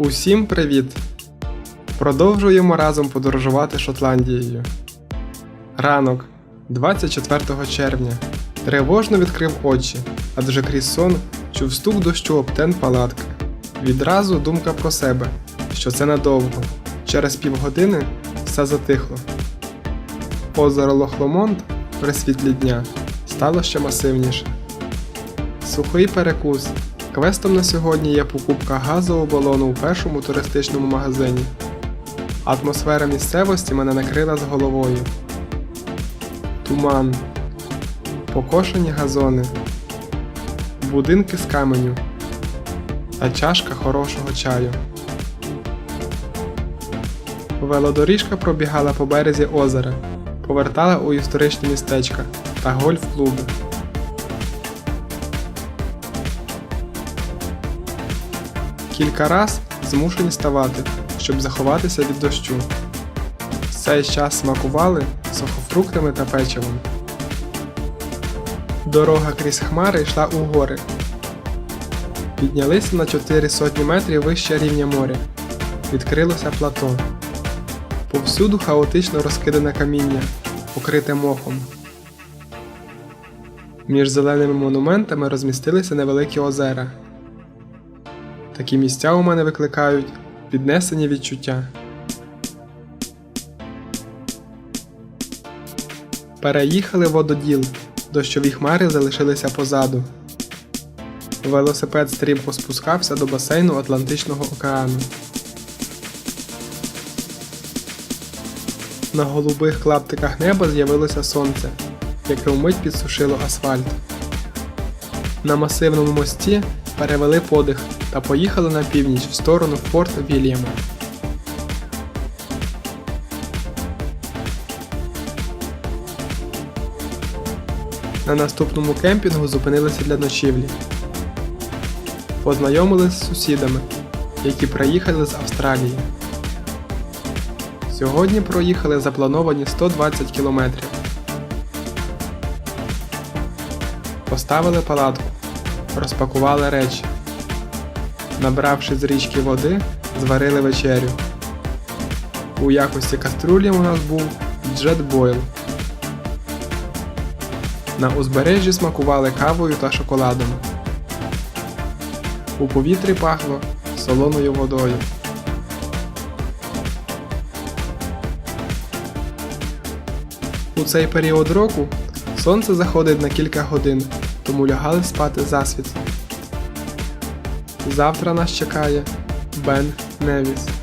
Усім привіт! Продовжуємо разом подорожувати Шотландією. Ранок, 24 червня. Тривожно відкрив очі, адже крізь сон чув стук дощу об тен палатки. Відразу думка про себе, що це надовго. Через півгодини все затихло. Озеро Лохломонт при світлі дня стало ще масивніше. Сухий перекус. Квестом на сьогодні є покупка газового балону у першому туристичному магазині. Атмосфера місцевості мене накрила з головою. Туман, покошені газони, будинки з каменю та чашка хорошого чаю. Велодоріжка пробігала по березі озера, повертала у історичні містечка та гольф-клуби. Кілька раз змушені ставати, щоб заховатися від дощу. Цей час смакували сухофруктами та печивом. Дорога крізь хмари йшла у гори. Піднялися на 4 сотні метрів вище рівня моря. Відкрилося плато. Повсюду хаотично розкидане каміння, покрите мохом. Між зеленими монументами розмістилися невеликі озера. Такі місця у мене викликають піднесені відчуття. Переїхали вододіл, дощові хмари залишилися позаду. Велосипед стрімко спускався до басейну Атлантичного океану. На голубих клаптиках неба з'явилося сонце, яке вмить підсушило асфальт. На масивному мості перевели подих та поїхали на північ в сторону Форт Вільяма. На наступному кемпінгу зупинилися для ночівлі. Познайомилися з сусідами, які приїхали з Австралії. Сьогодні проїхали заплановані 120 кілометрів. Поставили палатку, розпакували речі. Набравши з річки води, зварили вечерю. У якості каструлі у нас був джетбойл. На узбережжі смакували кавою та шоколадом. У повітрі пахло солоною водою. У цей період року сонце заходить на кілька годин, тому лягали спати засвітло. Завтра нас чекає Бен Невіс.